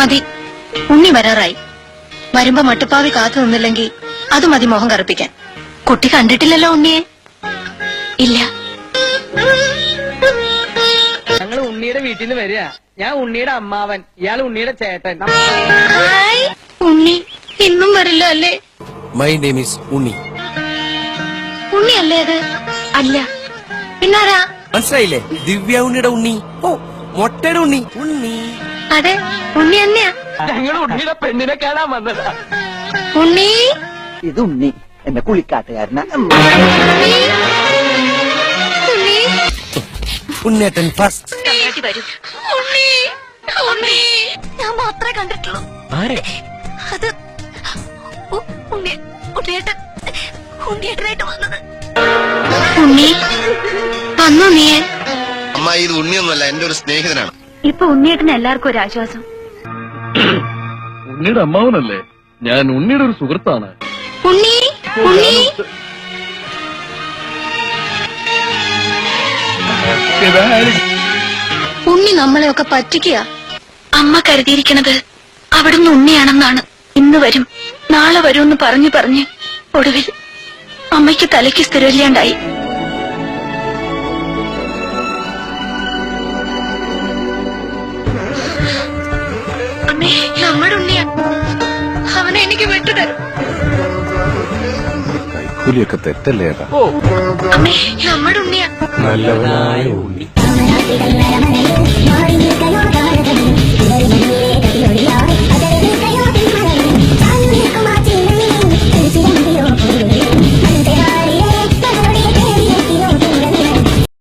മതി. ഉണ്ണി വരാറായി. വരുമ്പോ മട്ടുപ്പാവി കാത്തു നിന്നില്ലെങ്കിൽ അത് മതി മോഹം കറുപ്പിക്കാൻ. കുട്ടി കണ്ടിട്ടില്ലല്ലോ ഉണ്ണിയെ? ഇല്ല. ഞങ്ങൾ ഉണ്ണിയുടെ വീട്ടിൽ നിന്ന് വരിക. ഞാൻ ഉണ്ണിയുടെ അമ്മാവൻ ഇയാൾ ഉണ്ണിയുടെ ചേട്ടൻ. ഹായ്. ഉണ്ണി ഇന്നും വരില്ല അല്ലേ? My name is Unni. Unni അല്ലേ അത്? അല്ല. പിന്നാരാ? മനസ്സിലായില്ലേ? ദിവ്യ ഉണ്ണിയുടെ ഉണ്ണി. ഓ മൊട്ടയുടെ ഉണ്ണി. ഉണ്ണി. അതെ ഉണ്ണി തന്നെയാ. ഞങ്ങൾ ഉണ്ണിയുടെ പെണ്ണിനെ കാണാൻ വന്നതാ. ഉണ്ണി? ഇത് ഉണ്ണി എന്റെ കുളിക്കാട്ടുകാരന ഉണ്ണി? ഉണ്ണി? ഉണ്ണേട്ടൻ ഫസ്റ്റ് ഉണ്ണി ഉണ്ണി. ഞാൻ മാത്രമേ കണ്ടിട്ടുള്ളൂ. അത് ഉണ്ണി ഉണ്ണിയേട്ടൻ ഉണ്ണിയേട്ടനായിട്ട് വന്നത്. ഉണ്ണി? വന്നു നീ അമ്മ ഇത് ഉണ്ണിയൊന്നുമല്ല എന്റെ ഒരു സ്നേഹിതനാണ്. ഇപ്പൊ ഉണ്ണിയേട്ടന് എല്ലാവർക്കും ഒരു ആശ്വാസം. ഉണ്ണിയുടെ അമ്മാവനല്ലേ? ഞാൻ ഉണ്ണിയുടെ ഒരു സുഹൃത്താണ്. ഉണ്ണി ഉണ്ണി. ഉണ്ണി നമ്മളെയൊക്കെ പറ്റിക്കുക അമ്മ കരുതിയിരിക്കണത് അവിടുന്ന് ഉണ്ണിയാണെന്നാണ്. ഇന്ന് വരും നാളെ വരുമെന്ന് പറഞ്ഞു പറഞ്ഞ് ഒടുവിൽ അമ്മയ്ക്ക് തലയ്ക്ക് സ്ഥിരമില്ലാണ്ടായി. നമ്മുടെ ഉണ്ണിയാ അവനെ എനിക്ക് വിട്ടുതരും തെറ്റല്ലേ നമ്മുടെ ഉണ്ണിയാ നല്ലവനായ ഉണ്ണി.